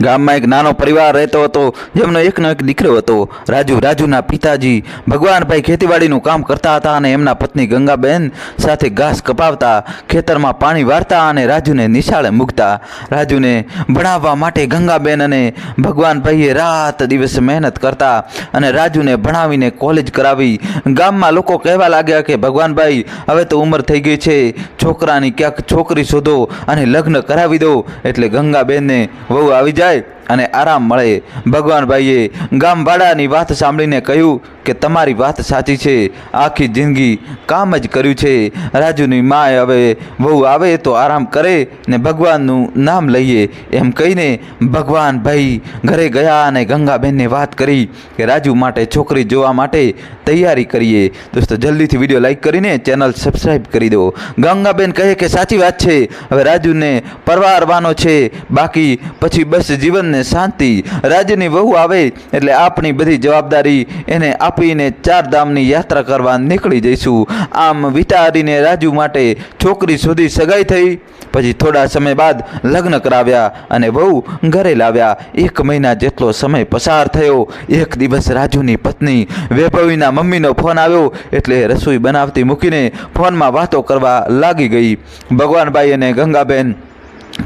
ગામમાં એક નાનો પરિવાર રહેતો હતો, જેમનો એકનો એક દીકરો હતો. રાજુ, રાજુના પિતાજી ભગવાનભાઈ ખેતીવાડીનું કામ કરતા હતા અને એમના પત્ની ગંગાબેન સાથે ઘાસ કપાવતા, ખેતરમાં પાણી વારતા અને રાજુને નિશાળે મૂકતા. રાજુને ભણાવવા માટે ગંગાબેન અને ભગવાનભાઈએ રાત દિવસ મહેનત કરતા અને રાજુને ભણાવીને કોલેજ કરાવી. ગામમાં લોકો કહેવા લાગ્યા કે, ભગવાનભાઈ, હવે તો ઉંમર થઈ ગઈ છે. છોકરાની ક્યાંક છોકરી શોધો અને લગ્ન કરાવી દો. એટલે ગંગાબેનને વહુ આવી જાય যায় અને આરામ મળે. ભગવાનભાઈએ ગામવાળાની વાત સાંભળીને કહ્યું કે તમારી વાત સાચી છે. આખી જિંદગી કામ જ કર્યું છે. રાજુની માએ હવે વહુ આવે તો આરામ કરે ને ભગવાનનું નામ લઈએ. એમ કહીને ભગવાનભાઈ ઘરે ગયા અને ગંગાબેનને વાત કરી કે રાજુ માટે છોકરી જોવા માટે તૈયારી કરીએ. દોસ્તો, જલ્દીથી વીડિયો લાઈક કરીને ચેનલ સબસ્ક્રાઈબ કરી દો. ગંગાબેન કહે કે સાચી વાત છે. હવે રાજુને પરવારવાનો છે. બાકી પછી બસ જીવનને શાંતિ રાજ્યની વહુ આવે એટલે આપણી બધી જવાબદારી એને આપીને ચાર ધામની યાત્રા કરવા નીકળી જઈશું. આમ વિચારીને રાજુ માટે છોકરી સુધી સગાઈ થઈ. પછી થોડા સમય બાદ લગ્ન કરાવ્યા અને વહુ ઘરે લાવ્યા. એક મહિના જેટલો સમય પસાર થયો. એક દિવસ રાજુની પત્ની વૈભવીના મમ્મીનો ફોન આવ્યો એટલે રસોઈ બનાવતી મૂકીને ફોનમાં વાતો કરવા લાગી ગઈ. ભગવાનભાઈ અને ગંગાબેન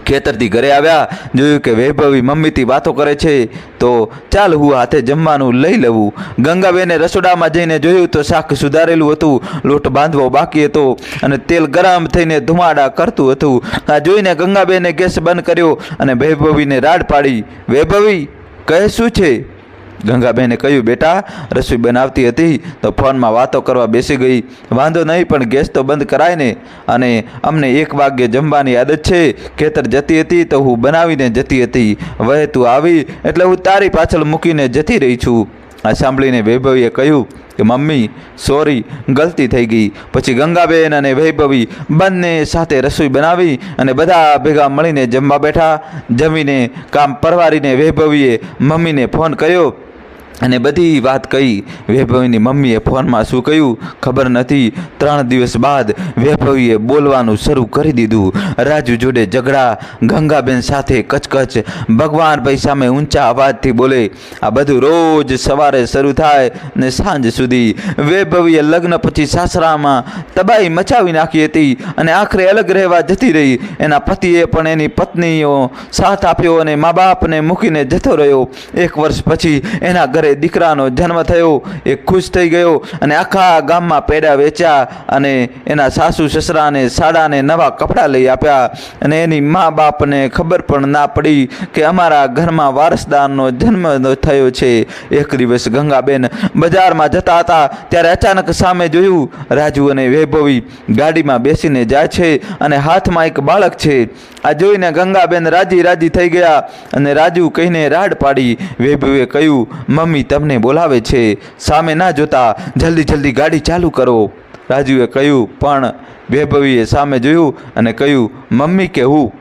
ખેતરથી ઘરે આવ્યા, જોયું કે વૈભવી મમ્મીથી વાતો કરે છે, તો ચાલ હું હાથે જમવાનું લઈ લઉં. ગંગાબેને રસોડામાં જઈને જોયું તો શાક સુધારેલું હતું, લોટ બાંધવો બાકી હતો અને તેલ ગરમ થઈને ધુમાડા કરતું હતું. આ જોઈને ગંગાબેને ગેસ બંધ કર્યો અને વૈભવીને રાડ પાડી. વૈભવી, કહે શું છે? ગંગાબેને કહ્યું, બેટા, રસોઈ બનાવતી હતી તો ફોનમાં વાતો કરવા બેસી ગઈ. વાંધો નહીં, પણ ગેસ તો બંધ કરાય ને. અને અમને એક વાગ્યે જમવાની આદત છે. ખેતર જતી હતી તો હું બનાવીને જતી હતી. વહે તું આવી, એટલે હું તારી પાછળ મૂકીને જતી રહી છું. આ સાંભળીને વૈભવીએ કહ્યું કે, મમ્મી, સોરી, ગલતી થઈ ગઈ. પછી ગંગાબેન અને વૈભવી બંને સાથે રસોઈ બનાવી અને બધા ભેગા મળીને જમવા બેઠા. જમીને કામ પરવારીને વૈભવીએ મમ્મીને ફોન કર્યો અને બધી વાત કહી વૈભવીની મમ્મીએ ફોનમાં શું કહ્યું ખબર નથી. ત્રણ દિવસ બાદ વૈભવીએ બોલવાનું શરૂ કરી દીધું. રાજુ જોડે ઝઘડા, ગંગાબેન સાથે કચકચ. ભગવાનભાઈ સામે ઊંચા અવાજથી બોલે, આ બધું રોજ સવારે શરૂ થાય ને સાંજ સુધી. વૈભવીએ લગ્ન પછી સાસરામાં તબાહી મચાવી નાખી હતી અને આખરે અલગ રહેવા જતી રહી. એના પતિએ પણ એની પત્નીઓ સાથ આપ્યો અને મા બાપને મૂકીને જતો રહ્યો. એક વર્ષ પછી એના ઘરે દીકરાનો જન્મ થયો, એ ખુશ થઈ ગયો અને આખા ગામમાં પેડા વેચ્યા અને એના સાસુ સસરાને સાડાને નવા કપડાં લઈ આપ્યા અને એની મા બાપને ખબર પણ ના પડી કે અમારા ઘરમાં વારસદારનો જન્મ થયો છે. એક દિવસ ગંગાબેન બજારમાં જતા હતા, ત્યારે અચાનક સામે જોયું, રાજુ અને વૈભવી ગાડીમાં બેસીને જાય છે અને હાથમાં એક બાળક છે. આ જોઈને ગંગાબેન રાજી રાજી થઈ ગયા અને રાજુ કહીને રાડ પાડી. વૈભવે કહ્યું, મમ્મી તમને બોલાવે છે, સામે ના જોતા જલ્દી જલ્દી ગાડી ચાલુ કરો. રાજુએ કહ્યું, પણ વૈભવીએ સામે જોયું અને કહ્યું, મમ્મી કે હું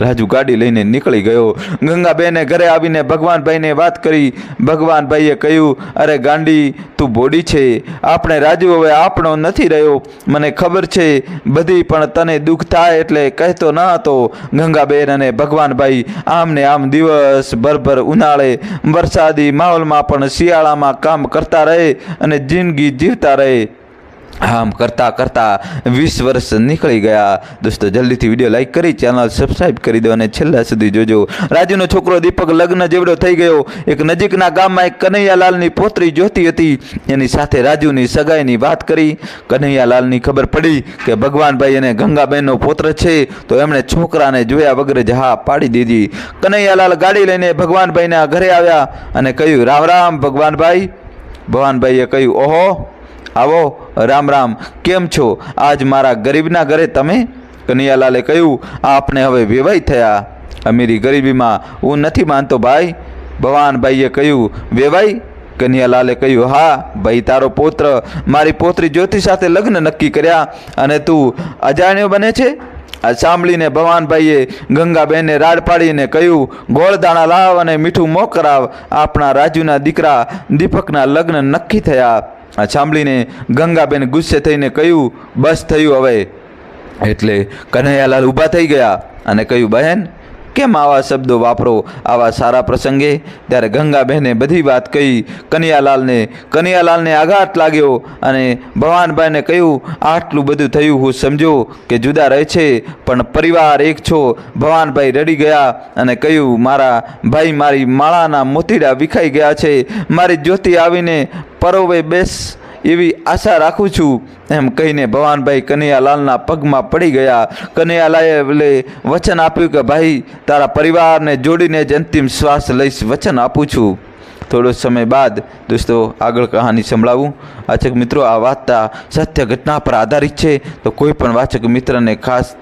રાજુ ગાડી લઈને નીકળી ગયો. ગંગાબેને ઘરે આવીને ભગવાનભાઈને વાત કરી. ભગવાનભાઈએ કહ્યું, અરે ગાંડી, તું બોડી છે. આપણે રાજુ હવે આપણો નથી રહ્યો. મને ખબર છે, બધી પણ તને દુઃખ થાય એટલે કહેતો ન હતો. ગંગાબેન અને ભગવાનભાઈ આમને આમ દિવસ ભરભર ઉનાળે. વરસાદી માહોલમાં પણ શિયાળામાં કામ કરતા રહે અને જિંદગી જીવતા રહે. આમ કરતાં કરતાં વીસ વર્ષ નીકળી ગયા. દોસ્તો, જલ્દીથી વીડિયો લાઇક કરી ચેનલ સબસ્ક્રાઈબ કરી દો અને છેલ્લા સુધી જોજો. રાજુનો છોકરો દીપક લગ્ન જેવડો થઈ ગયો. એક નજીકના ગામમાં એક કનૈયાલાલની પોતરી જોતી હતી. એની સાથે રાજુની સગાઈની વાત કરી. કનૈયાલાલની ખબર પડી કે ભગવાનભાઈ અને ગંગાબેનનો પોત્ર છે, તો એમણે છોકરાને જોયા વગર જ હા પાડી દીધી. કનૈયાલાલ ગાડી લઈને ભગવાનભાઈના ઘરે આવ્યા અને કહ્યું, રામ રામ ભગવાનભાઈ ભગવાનભાઈએ કહ્યું, ઓહો આવો, રામ રામ, કેમ છો? આજ મારા ગરીબના ઘરે તમે? કનૈયાલાલે કહ્યું, આપને હવે વેવાઈ થયા. અમીરી ગરીબીમાં હું નથી માનતો ભાઈ. ભવાનભાઈએ કહ્યું વેવાઈ કનૈયાલાલે કહ્યું, હા, ભાઈ, તારો પુત્ર મારી પોત્રી જ્યોતિ સાથે લગ્ન નક્કી કર્યા અને તું અજાણ્યો બને છે? આ સાંભળીને ભવાનભાઈએ ગંગાબેનને રાડ પાડીને કહ્યું ગોળદાણા લાવ અને મીઠું મોં કરાવ. આપણા રાજુના દીકરા દીપકના લગ્ન નક્કી થયા. આ સાંભળીને ગંગાબેન ગુસ્સે થઈને કહ્યું, બસ થયું હવે. એટલે કનૈયાલાલ ઊભા થઈ ગયા અને કહ્યું, બહેન કેમ આવા શબ્દો વાપરો? આવા સારા પ્રસંગે? ત્યારે ગંગાબહેને બધી વાત કહી, કનૈયાલાલને કનૈયાલાલને આઘાત લાગ્યો અને ભવાનભાઈને કહ્યું, આટલું બધું થયું હું સમજો કે જુદા રહે છે, પણ પરિવાર એક છો. ભવાનભાઈ રડી ગયા અને કહ્યું, મારા ભાઈ મારી માળાના મોતીડા વિખાઈ ગયા છે. મારી જ્યોતિ આવીને પરોવે બેસ. એવી આશા રાખું છું. એમ કહીને ભવાનભાઈ કનૈયાલાલના પગમાં પડી ગયા. કનૈયાલાલે વચન આપ્યું કે, ભાઈ, તારા પરિવારને જોડીને જ અંતિમ શ્વાસ લઈશ, વચન આપું છું. થોડો સમય બાદ દોસ્તો, આગળ કહાની સંભળાવું. વાચક મિત્રો, આ વાર્તા સત્ય ઘટના પર આધારિત છે. તો કોઈ પણ વાચક મિત્રને ખાસ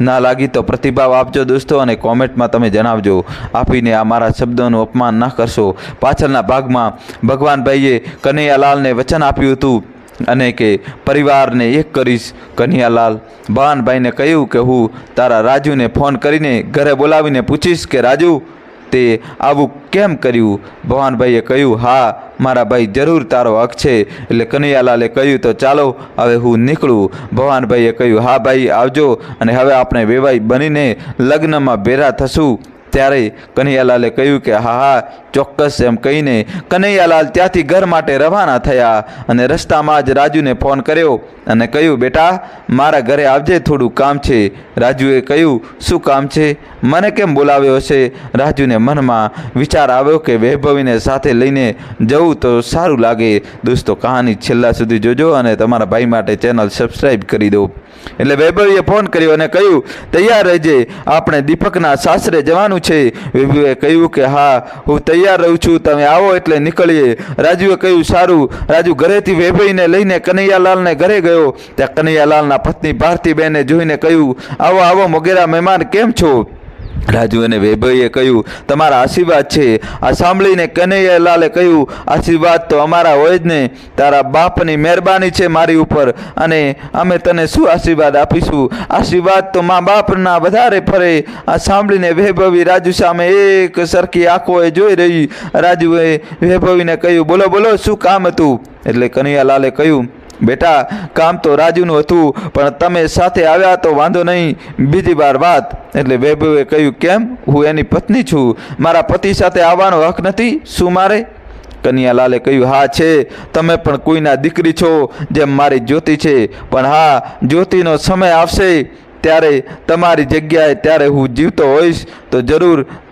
ના લાગી તો પ્રતિભાવ આપજો દોસ્તો અને કોમેન્ટમાં તમે જણાવજો. આપીને આ મારા શબ્દોનું અપમાન ના કરશો. પાછળના ભાગમાં ભગવાનભાઈએ કનૈયાલાલને વચન આપ્યું હતું અને કે, પરિવારને એક કરીશ. કનૈયાલાલ ભવાનભાઈને કહ્યું કે, હું તારા રાજુને ફોન કરીને ઘરે બોલાવીને પૂછીશ કે, રાજુ તે આવું કેમ કર્યું? ભવાનભાઈએ કહ્યું, હા, મારા ભાઈ જરૂર તારો હક છે. એટલે કનૈયાલાલે કહ્યું, તો ચાલો, હવે હું નીકળું. ભવાનભાઈએ કહ્યું, હા ભાઈ, આવજો અને હવે આપણે વેવાઈ બનીને લગ્નમાં ભેરા થશું. ત્યારે કનૈયાલાલે કહ્યું કે, હા હા, ચોક્કસ એમ કહીને કનૈયાલાલ ત્યાંથી ઘર માટે રવાના થયા અને રસ્તામાં જ રાજુને ફોન કર્યો અને કહ્યું, બેટા, મારા ઘરે આવજે થોડું કામ છે. રાજુએ કહ્યું, શું કામ છે? મને કેમ બોલાવ્યો હશે? રાજુને મનમાં વિચાર આવ્યો કે વૈભવીને સાથે લઈને જવું તો સારું લાગે. દોસ્તો, કહાની છેલ્લા સુધી જોજો અને તમારા ભાઈ માટે ચેનલ સબસ્ક્રાઈબ કરી દો. એટલે વૈભવીએ ફોન કર્યો અને કહ્યું, તૈયાર રહેજે, આપણે દીપકના સાસરે જવાનું છે? વિભુએ કહ્યું કે, હા, હું તૈયાર રહું છું, તમે આવો એટલે નીકળીએ. રાજુએ કહ્યું, સારું. રાજુ ઘરેથી વેભાઈને લઈને કનૈયાલાલને ઘરે ગયો. ત્યાં કનૈયાલાલના પત્ની ભારતીબેને જોઈને કહ્યું, આવો આવો મોગેરા મહેમાન, કેમ છો? રાજુ અને વૈભવીએ કહ્યું, તમારા આશીર્વાદ છે. આ સાંભળીને કનૈયાલાલે કહ્યું, આશીર્વાદ તો અમારા હોય જ ને. તારા બાપની મહેરબાની છે મારી ઉપર અને અમે તને શું આશીર્વાદ આપીશું? આશીર્વાદ તો મા બાપના વધારે ફરે. આ સાંભળીને વૈભવી રાજુ સામે એક સરખી આંખોએ જોઈ રહી. રાજુએ વૈભવીને કહ્યું, બોલો બોલો, શું કામ હતું? એટલે કનૈયાલાલે કહ્યું બેટા, કામ તો રાજુનું હતું, પણ તમે સાથે આવ્યા તો વાંધો નહીં. બીજી વાર વાત. એટલે વૈભવે કહ્યું, કેમ? હું એની પત્ની છું. મારા પતિ સાથે આવવાનો હક નથી. શું મારે? કનૈયાલાલે કહ્યું, હા છે. તમે પણ કોઈના દીકરી છો, જેમ મારી જ્યોતિ છે. પણ હા, જ્યોતિનો સમય આવશે. ત્યારે તમારી જગ્યાએ ત્યારે હું જીવતો હોઈશ. તો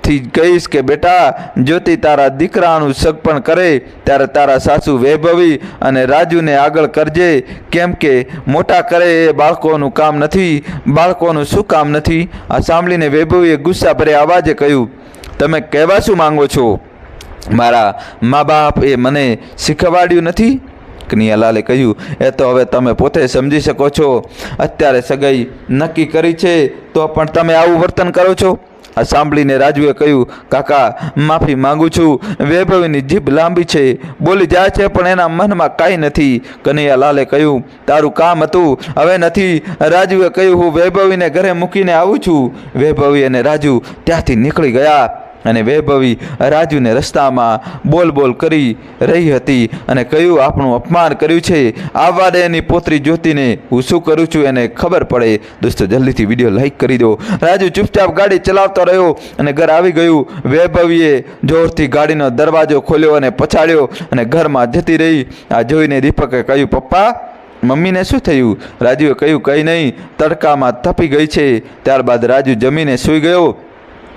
જરૂરથી કહીશ કે, બેટા, જ્યોતિ તારા દીકરાનું સગપણ કરે, ત્યારે તારા સાસુ વૈભવી અને રાજુને આગળ કરજે. કેમ કે, મોટા કરે એ બાળકોનું કામ નથી, બાળકોનું શું કામ નથી? આ સાંભળીને વૈભવીએ ગુસ્સા ભરે અવાજે કહ્યું, તમે કહેવા શું માંગો છો? મારા મા બાપ એ મને શીખવાડ્યું નથી? કનૈયાલાલે કહ્યું, એ તો હવે તમે પોતે સમજી શકો છો. અત્યારે સગાઈ નક્કી કરી છે, તો પણ તમે આવું વર્તન કરો છો? આ સાંભળીને રાજુએ કહ્યું, કાકા, માફી માંગુ છું. વૈભવીની જીભ લાંબી છે. બોલી જાય છે, પણ એના મનમાં કાંઈ નથી. કનૈયાલાલે કહ્યું, તારું કામ હતું. હવે નથી. રાજુએ કહ્યું, હું વૈભવીને ઘરે મૂકીને આવું છું. વૈભવી અને રાજુ ત્યાંથી નીકળી ગયા. અને વૈભવી રાજુને રસ્તામાં બોલ બોલ કરી રહી હતી અને કહ્યું આપણું અપમાન કર્યું છે દે એની પોતરી જ્યોતિને હું શું કરું છું એને ખબર પડે. દોસ્તો, જલ્દીથી વીડિયો લાઈક કરી દો. રાજુ ચૂપચાપ ગાડી ચલાવતો રહ્યો અને ઘર આવી ગયું. વૈભવીએ જોરથી ગાડીનો દરવાજો ખોલ્યો અને પછાડ્યો અને ઘરમાં જતી રહી. આ જોઈને દીપકે કહ્યું, પપ્પા, મમ્મીને શું થયું? રાજુએ કહ્યું, કંઈ નહીં, તડકામાં તપી ગઈ છે. ત્યારબાદ રાજુ જમીને સૂઈ ગયો.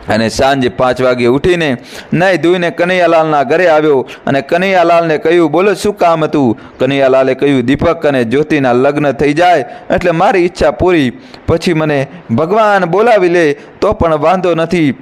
અને સાંજે પાંચ વાગે ઉઠીને નાહી ધોઈને કનૈયાલાલના ઘરે આવ્યો અને કનૈયાલાલને કહ્યું, બોલો, શું કામ હતું? કનૈયાલાલે કહ્યું, દીપક અને જ્યોતિના લગ્ન થઈ જાય એટલે મારી ઈચ્છા પૂરી. પછી મને ભગવાન બોલાવી લે તો પણ વાંધો નથી.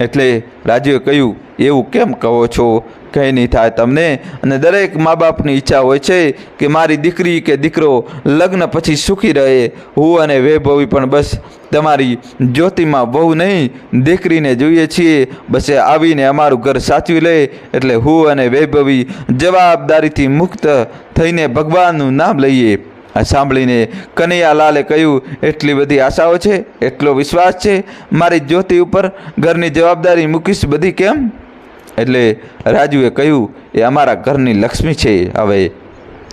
એટલે રાજુએ કહ્યું, એવું કેમ કહો છો? કંઈ નહીં થાય તમને. અને દરેક મા બાપની ઈચ્છા હોય છે કે મારી દીકરી કે દીકરો લગ્ન પછી સુખી રહે. હું અને વૈભવી પણ બસ તમારી જ્યોતિમાં બહુ નહીં, દીકરીને જોઈએ છીએ. બસ એ આવીને અમારું ઘર સાચવી લે. એટલે હું અને વૈભવી જવાબદારીથી મુક્ત થઈને ભગવાનનું નામ લઈએ. આ સાંભળીને કનૈયાલાલે કહ્યું, એટલી બધી આશાઓ છે? એટલો વિશ્વાસ છે? મારી જ્યોતિ ઉપર ઘરની જવાબદારી મૂકીશ બધી કેમ? એટલે રાજુએ કહ્યું, એ અમારા ઘરની લક્ષ્મી છે હવે.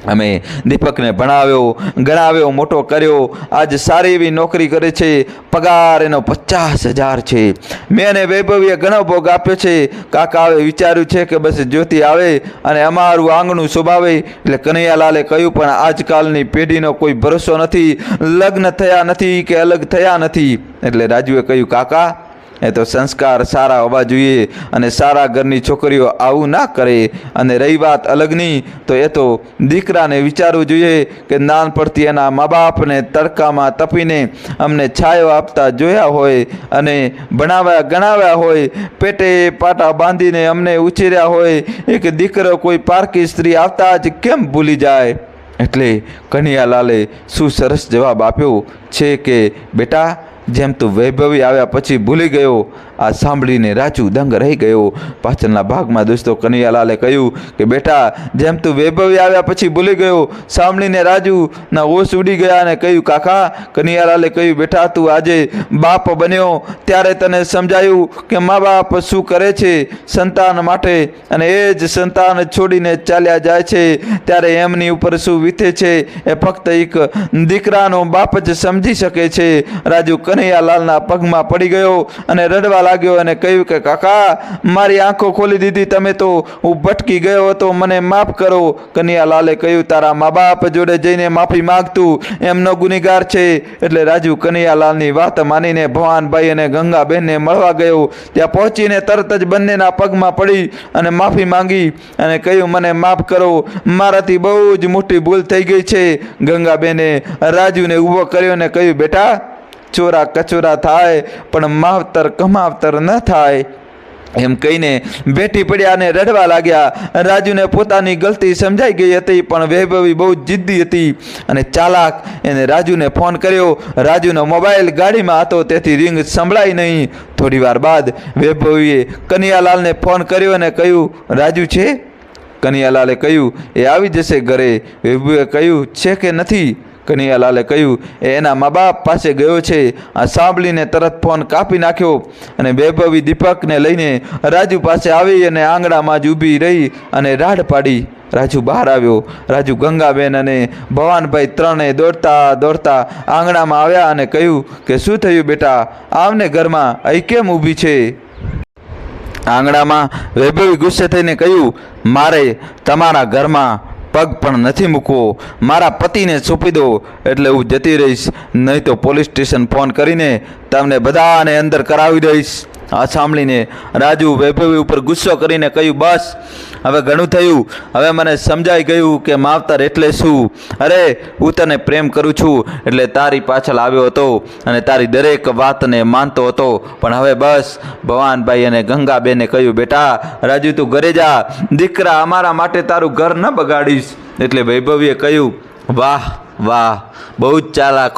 અમે દીપકને ભણાવ્યો, ગણાવ્યો, મોટો કર્યો. આજ સારી એવી નોકરી કરે છે, પગાર એનો પચાસ હજાર છે. મેં એને વૈભવીએ ઘણો ભોગ આપ્યો છે. કાકાએ વિચાર્યું છે કે બસ જ્યોતિ આવે અને અમારું આંગણું શોભાવે. એટલે કનૈયાલાલે કહ્યું, પણ આજકાલની પેઢીનો કોઈ ભરોસો નથી. લગ્ન થયા નથી કે અલગ થયા નથી. એટલે રાજુએ કહ્યું, કાકા એ તો સંસ્કાર સારા હોવા જોઈએ અને સારા ઘરની છોકરીઓ આવું ના કરે અને રહી વાત અલગની તો એ તો દીકરાને વિચારવું જોઈએ કે નાનપણથી એના મા બાપને તડકામાં તપીને અમને છાયો આપતા જોયા હોય અને ભણાવ્યા ગણાવ્યા હોય, પેટે પાટા બાંધીને અમને ઉછેર્યા હોય, એક દીકરો કોઈ પારકી સ્ત્રી આવતા જ કેમ ભૂલી જાય? એટલે કનૈયાલાલે શું સરસ જવાબ આપ્યો છે કે, બેટા જેમ તું વૈભવી આવ્યા પછી ભૂલી ગયો આ સાંભળીને રાજુ દંગ રહી ગયો. પાછળના ભાગમાં દોસ્તો કનૈયાલાલે કહ્યું કે, બેટા, જેમ તું વૈભવી આવ્યા પછી ભૂલી ગયો. સાંભળીને રાજુના ઓશ ઉડી ગયા અને કહ્યું, કાકા, કનૈયાલાલે કહ્યું, બેટા, તું આજે બાપ બન્યો. ત્યારે તને સમજાયું કે મા બાપ શું કરે છે સંતાન માટે અને એ જ સંતાન છોડીને ચાલ્યા જાય છે. ત્યારે એમની ઉપર શું વીતે છે એ ફક્ત એક દીકરાનો બાપ જ સમજી શકે છે. રાજુ કનૈયાલાલના પગમાં પડી ગયો અને રડવા લાગ્યો અને કહ્યું કે, કાકા, મારી આંખો ખોલી દીધી. તમે તો હું ભટકી ગયો હતો. મને માફ કરો. કનૈયાલાલે કહ્યું, તારા મા બાપ જોડે જઈને માફી માંગતું. એમનો ગુનેગાર છે. એટલે રાજુ કનૈયાલાલની વાત માનીને ભવાનભાઈ અને ગંગાબેનને મળવા ગયો. ત્યાં પહોંચીને તરત જ બંનેના પગમાં પડી અને માફી માંગી અને કહ્યું, મને માફ કરો. મારાથી બહુ જ મોટી ભૂલ થઈ ગઈ છે. ગંગાબેને રાજુને ઊભો કર્યો અને કહ્યું, બેટા ચોરા કચોરા થાય, પણ માવતર કમાવતર ન થાય. એમ કહીને બેઠી પડ્યા અને રડવા લાગ્યા. રાજુને પોતાની ગલતી સમજાઈ ગઈ હતી, પણ વૈભવી બહુ જિદ્દી હતી. અને ચાલાક એને રાજુને ફોન કર્યો. રાજુનો મોબાઈલ ગાડીમાં હતો, તેથી રિંગ સંભળાઈ નહીં. થોડી વાર બાદ વૈભવીએ કનૈયાલાલને ફોન કર્યો અને કહ્યું, રાજુ છે? કનૈયાલાલે કહ્યું, એ આવી જશે ઘરે. વૈભવીએ કહ્યું, છે કે નથી? કનૈયાલાલે કહ્યું, એ એના મા બાપ પાસે ગયો છે. આ સાંભળીને તરત ફોન કાપી નાખ્યો અને વૈભવી દીપકને લઈને રાજુ પાસે આવી અને આંગણામાં જ ઊભી રહી અને રાડ પાડી. રાજુ બહાર આવ્યો. રાજુ ગંગાબેન અને ભવાનભાઈ ત્રણે દોડતા દોડતા આંગણામાં આવ્યા અને કહ્યું કે, શું થયું બેટા? આવને ઘરમાં? અહીં કેમ ઊભી છે? આંગણામાં વૈભવી ગુસ્સે થઈને કહ્યું, મારે તમારા ઘરમાં પગ પણ નથી મૂકવો. મારા પતિને સોંપી દો એટલે હું જતી રહીશ. નહીં તો પોલીસ સ્ટેશન ફોન કરીને તમને બધાને અંદર કરાવી દઈશ. આ સાંભળીને રાજુ વૈભવી ઉપર ગુસ્સો કરીને કહ્યું, બસ, હવે ઘણું થયું. હવે મને સમજાઈ ગયું કે માવતર એટલે શું? અરે, હું તને પ્રેમ કરું છું, એટલે તારી પાછળ આવ્યો હતો અને તારી દરેક વાતને માનતો હતો. પણ હવે બસ, ભવાનભાઈ અને ગંગાબેને કહ્યું, બેટા, રાજુ તું ઘરે જા. દીકરા અમારા માટે તારું ઘર ન બગાડીશ. એટલે વૈભવીએ કહ્યું વાહ વાહ, બહુ જ ચાલાક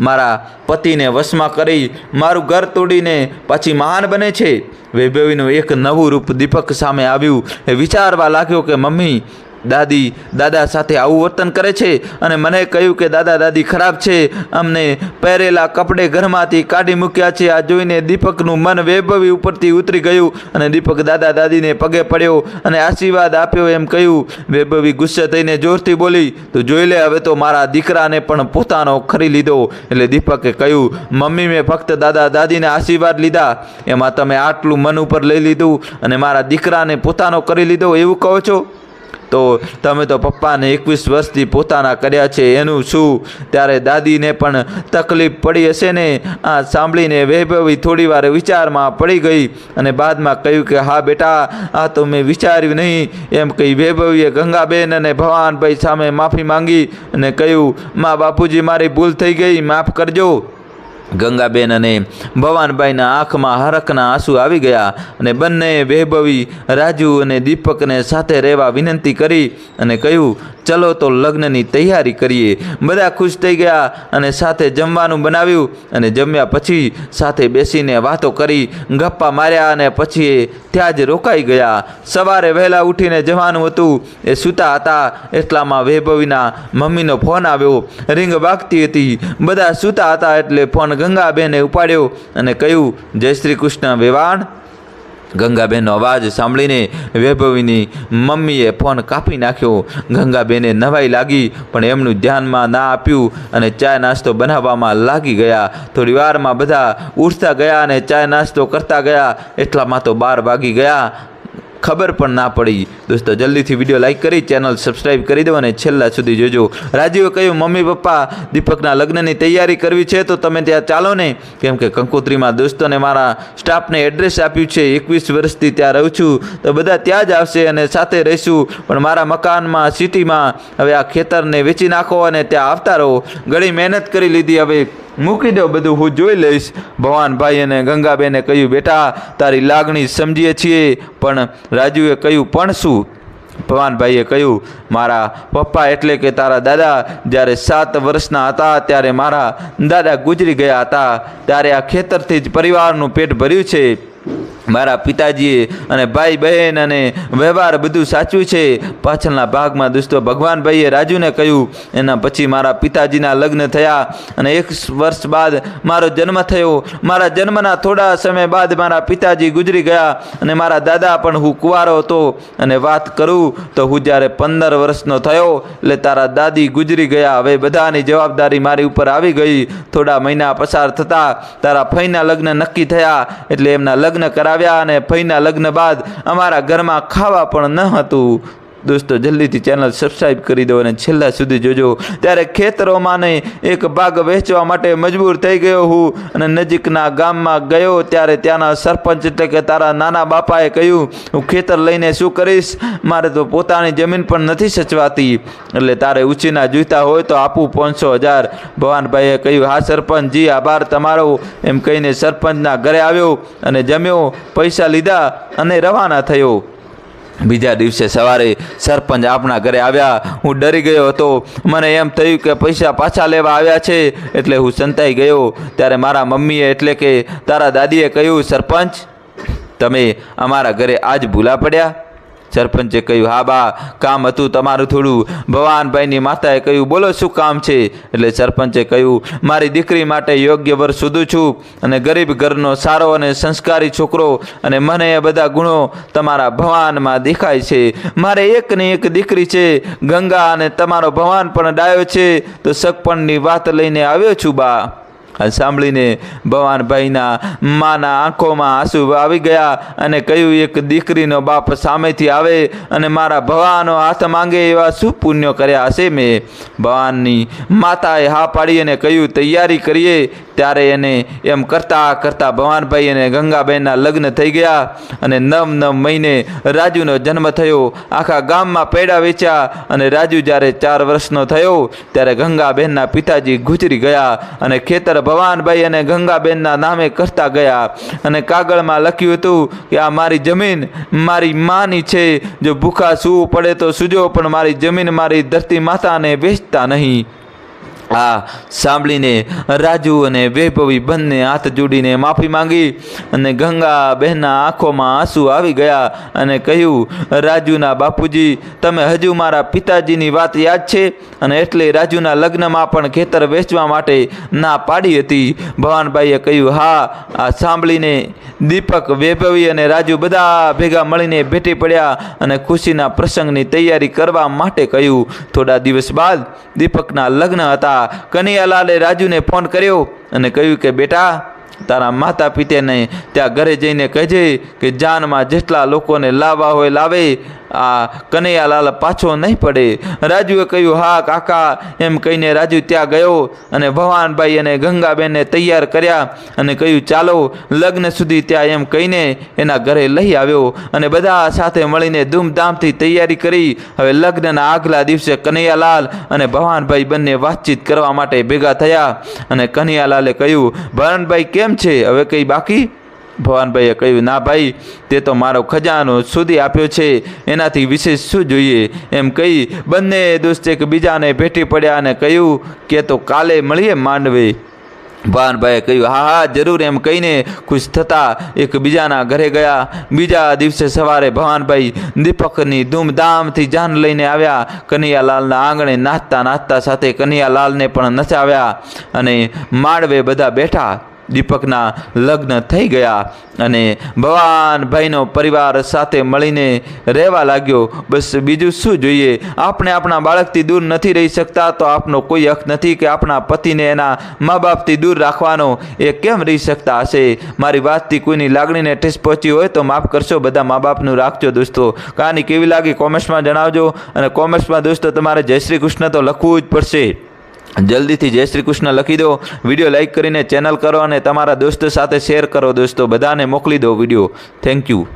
મારા પતિને વશમાં કરી મારું ઘર તોડીને પાછી મહાન બને છે. વૈભવીનું એક નવું રૂપ દીપક સામે આવ્યું. એ વિચારવા લાગ્યો કે, મમ્મી દાદી, દાદા સાથે આવું વર્તન કરે છે? અને મને કહ્યું કે, દાદા, દાદી ખરાબ છે. અમને પહેરેલા કપડે ઘરમાંથી કાઢી મૂક્યા છે. આ જોઈને દીપકનું મન વૈભવી ઉપરથી ઉતરી ગયું અને દીપક, દાદા, દાદીને પગે પડ્યો અને આશીર્વાદ આપ્યો. એમ કહ્યું. વૈભવી ગુસ્સે થઈને જોરથી બોલી, તો જોઈ લે, હવે તો મારા દીકરાને પણ પોતાનો ખરી લીધો. એટલે દીપકે કહ્યું, મમ્મી, મેં ફક્ત દાદા, દાદીને આશીર્વાદ લીધા. એમાં તમે આટલું મન ઉપર લઈ લીધું અને મારા દીકરાને પોતાનો કરી લીધો, એવું કહો છો? તો તમે તો પપ્પાને એકવીસ વર્ષથી પોતાના કર્યા છે, એનું શું? ત્યારે દાદીને પણ તકલીફ પડી હશે ને? આ સાંભળીને વૈભવી થોડી વાર વિચારમાં પડી ગઈ અને બાદમાં કહ્યું કે, હા બેટા, આ તો મેં વિચાર્યું નહીં. એમ કહી વૈભવીએ ગંગાબેન અને ભવાનભાઈ સામે માફી માંગી અને કહ્યું, મા બાપુજી, મારી ભૂલ થઈ ગઈ, માફ કરજો. ગંગાબેન અને ભવાનભાઈના આંખમાં હરખના આંસુ આવી ગયા અને બંને વૈભવી રાજુ અને દીપકને સાથે રહેવા વિનંતી કરી અને કહ્યું ચલો તો લગ્નની તૈયારી કરીએ. બધા ખુશ થઈ ગયા અને સાથે જમવાનું બનાવ્યું અને જમ્યા પછી સાથે બેસીને વાતો કરી, ગપ્પા માર્યા અને પછી ત્યાં જ રોકાઈ ગયા. સવારે વહેલા ઉઠીને જવાનું હતું. એ સૂતા હતા. એટલામાં વૈભવીના મમ્મીનો ફોન આવ્યો. રિંગ વાગતી હતી. બધા સૂતા હતા એટલે ફોન ગંગાબેને ઉપાડ્યો અને કહ્યું, જય શ્રી કૃષ્ણ વેવાણ. ગંગાબેનનો અવાજ સાંભળીને વૈભવીની મમ્મીએ ફોન કાપી નાખ્યો. ગંગાબેને નવાઈ લાગી, પણ એમનું ધ્યાનમાં ના આપ્યું અને ચા નાસ્તો બનાવવામાં લાગી ગયા. થોડી વારમાં બધા ઉઠતા ગયા અને ચા નાસ્તો કરતા ગયા. એટલામાં તો બાર વાગી ગયા. ખબર પણ ના પડી. દોસ્તો, જલ્દીથી વીડિયો લાઇક કરી ચેનલ સબસ્ક્રાઈબ કરી દો અને છેલ્લા સુધી જોજો. રાજીવે કહ્યું, મમ્મી, પપ્પા, દીપકના લગ્નની તૈયારી કરવી છે, તો તમે ત્યાં ચાલો ને. કેમ કે કંકોત્રીમાં દોસ્તોને મારા સ્ટાફને એડ્રેસ આપ્યું છે, એકવીસ વર્ષથી ત્યાં રહું છું, તો બધા ત્યાં જ આવશે અને સાથે રહીશું. પણ મારા મકાનમાં, સિટીમાં, હવે આ ખેતરને વેચી નાખો અને ત્યાં આવતા રહો. ઘણી મહેનત કરી લીધી હવે. મૂકી દો બધું, હું જોઈ લઈશ. ભવાનભાઈ અને ગંગાબેને કહ્યું, બેટા, તારી લાગણી સમજીએ છીએ, પણ રાજુએ કહ્યું, પણ શું? ભવાનભાઈએ કહ્યું, મારા પપ્પા એટલે કે તારા દાદા જ્યારે સાત વર્ષના હતા, ત્યારે મારા દાદા ગુજરી ગયા હતા. ત્યારે આ ખેતરથી જ પરિવારનું પેટ ભર્યું છે. મારા પિતાજીએ અને ભાઈ બહેન અને વ્યવહાર બધું સાચું છે. પાછળના ભાગમાં દોસ્તો ભગવાનભાઈએ રાજુને કહ્યું, એના પછી મારા પિતાજીના લગ્ન થયા અને એક વર્ષ બાદ મારો જન્મ થયો. મારા જન્મના થોડા સમય બાદ મારા પિતાજી ગુજરી ગયા અને મારા દાદા પણ હું કુંવારો હતો અને વાત કરું તો હું જ્યારે પંદર વર્ષનો થયો, એટલે તારા દાદી ગુજરી ગયા. હવે બધાની જવાબદારી મારી ઉપર આવી ગઈ. થોડા મહિના પસાર થતા તારા ફઈના લગ્ન નક્કી થયા, એટલે એમના લગ્ન કરાવ્યા અને ફઈના લગ્ન બાદ અમારા ઘરમાં ખાવા પણ ન હતું. દોસ્તો, જલ્દીથી ચેનલ સબસ્ક્રાઈબ કરી દો અને છેલ્લા સુધી જોજો. ત્યારે ખેતરોમાં ને એક ભાગ વેચવા માટે મજબૂર થઈ ગયો હું અને નજીકના ગામમાં ગયો ત્યારે ત્યાંના સરપંચ એટલે કે તારા નાના બાપાએ કહ્યું, હું ખેતર લઈને શું કરીશ? મારે તો પોતાની જમીન પણ નથી સચવાતી. એટલે તારે ઉછીના જોઈતા હોય તો આપું પાંચસો હજાર. ભવાનભાઈએ કહ્યું, હા સરપંચજી આભાર તમારો. એમ કહીને સરપંચના ઘરે આવ્યો અને જમ્યો, પૈસા લીધા અને રવાના થયો. બીજા દિવસે સવારે સરપંચ આપણા ઘરે આવ્યા. હું ડરી ગયો હતો. મને એમ થયું કે પૈસા પાછા લેવા આવ્યા છે એટલે હું સંતાઈ ગયો. ત્યારે મારા મમ્મીએ એટલે કે તારા દાદીએ કહ્યું, સરપંચ, તમે અમારા ઘરે આજ ભૂલા પડ્યા. સરપંચે કહ્યું, હા બા, કામ હતું તમારું થોડું. ભવાનભાઈની માતાએ કહ્યું, બોલો, શું કામ છે? એટલે સરપંચે કહ્યું, મારી દીકરી માટે યોગ્ય વર શોધું છું અને ગરીબ ઘરનો સારો અને સંસ્કારી છોકરો અને મને એ બધા ગુણો તમારા ભવાનમાં દેખાય છે. મારે એકને એક દીકરી છે, ગંગા અને તમારો ભવાન પણ ડાયો છે, તો સગપણની વાત લઈને આવ્યો છું બા. આ સાંભળીને ભવાનભાઈના માના આંખોમાં આંસુ આવી ગયા અને કહ્યું, એક દીકરીનો બાપ સામેથી આવે અને મારા ભવાનો હાથ માંગે એવા શું પુણ્યો કર્યા હશે મેં. ભવાનની માતાએ હા પાડી અને કહ્યું, તૈયારી કરીએ. ત્યારે એને એમ કરતા કરતા ભવાનભાઈ અને ગંગાબેનના લગ્ન થઈ ગયા અને નવ નવ મહિને રાજુનો જન્મ થયો. આખા ગામમાં પેડા વેચ્યા અને રાજુ જ્યારે ચાર વર્ષનો થયો, ત્યારે ગંગાબેનના પિતાજી ગુજરી ગયા અને ખેતર ભવાનભાઈ અને ગંગાબેનના નામે કરતા ગયા. અને કાગળમાં લખ્યું હતું કે, આ મારી જમીન મારી માની છે. જો ભૂખા સૂવું પડે તો સૂજો, પણ મારી જમીન મારી ધરતી માતાને વેચતા નહીં. આ સાંભળીને રાજુ અને વૈભવી બંને હાથ જોડીને માફી માંગી અને ગંગા બહેનના આંખોમાં આંસુ આવી ગયા અને કહ્યું, રાજુના બાપુજી, તમે હજુ મારા પિતાજીની વાત યાદ છે? અને એટલે રાજુના લગ્નમાં પણ ખેતર વેચવા માટે ના પાડી હતી. ભવાનભાઈએ કહ્યું, હા, આ સાંભળીને દીપક, વૈભવી અને રાજુ બધા ભેગા મળીને ભેટી પડ્યા અને ખુશીના પ્રસંગની તૈયારી કરવા માટે કહ્યું. થોડા દિવસ બાદ દીપકના લગ્ન હતા. કનૈયાલાલે રાજુને ફોન કર્યો અને કહ્યું કે, બેટા, તારા માતા પિતાને ત્યાં ઘરે જઈને કહેજે કે જાનમાં જેટલા લોકોને લાવવા હોય લાવે આ કનૈયાલાલ પાછો નહીં પડે. રાજુએ કહ્યું, હા, કાકા. એમ કહીને રાજુ ત્યાં ગયો અને ભવાનભાઈ અને ગંગાબેનને તૈયાર કર્યા અને કહ્યું, ચાલો, લગ્ન સુધી ત્યાં. એમ કહીને એના ઘરે લઈ આવ્યો અને બધા સાથે મળીને ધૂમધામથી તૈયારી કરી. હવે લગ્નના આગલા દિવસે કનૈયાલાલ અને ભવાનભાઈ બંને વાતચીત કરવા માટે ભેગા થયા અને કનૈયાલાલે કહ્યું, ભવાનભાઈ કેમ છે? હવે કંઈ બાકી? ભવાનભાઈએ કહ્યું, ના ભાઈ, તે તો મારો ખજાનો સુધી આપ્યો છે, એનાથી વિશેષ શું જોઈએ? એમ કહી બંને દોસ્ત એકબીજાને ભેટી પડ્યા અને કહ્યું કે, તો કાલે મળીએ માંડવે. ભાનભાઈએ કહ્યું, હા હા, જરૂર. એમ કહીને ખુશ થતા એકબીજાના ઘરે ગયા. બીજા દિવસે સવારે ભવાનભાઈ દીપકની ધૂમધામથી જાન લઈને આવ્યા. કનૈયાલાલના આંગણે નાચતા નાચતા સાથે કનૈયાલાલને પણ નચાવ્યા અને માળવે બધા બેઠા. દીપકના લગ્ન થઈ ગયા અને ભવાનભાઈનો પરિવાર સાથે મળીને રહેવા લાગ્યો. બસ બીજું શું જોઈએ? આપણે આપણા બાળકથી દૂર નથી રહી શકતા તો આપનો કોઈ હક નથી કે આપણા પતિને એના મા બાપથી દૂર રાખવાનો. એ કેમ રહી શકતા હશે? મારી વાતથી કોઈની લાગણીને ઠેસ પહોંચી હોય તો માફ કરશો, બધા મા બાપનું રાખજો દોસ્તો. કહાની કેવી લાગી કોમેન્ટ્સમાં જણાવજો અને કોમેન્ટ્સમાં દોસ્તો તમારે જય શ્રી કૃષ્ણ તો લખવું જ પડશે. જલ્દીથી જય શ્રી કૃષ્ણ લખી દો. વીડિયો લાઇક કરીને ચેનલ કરો અને તમારા દોસ્તો સાથે શેર કરો દોસ્તો. બધાને મોકલી દો વીડિયો. Thank you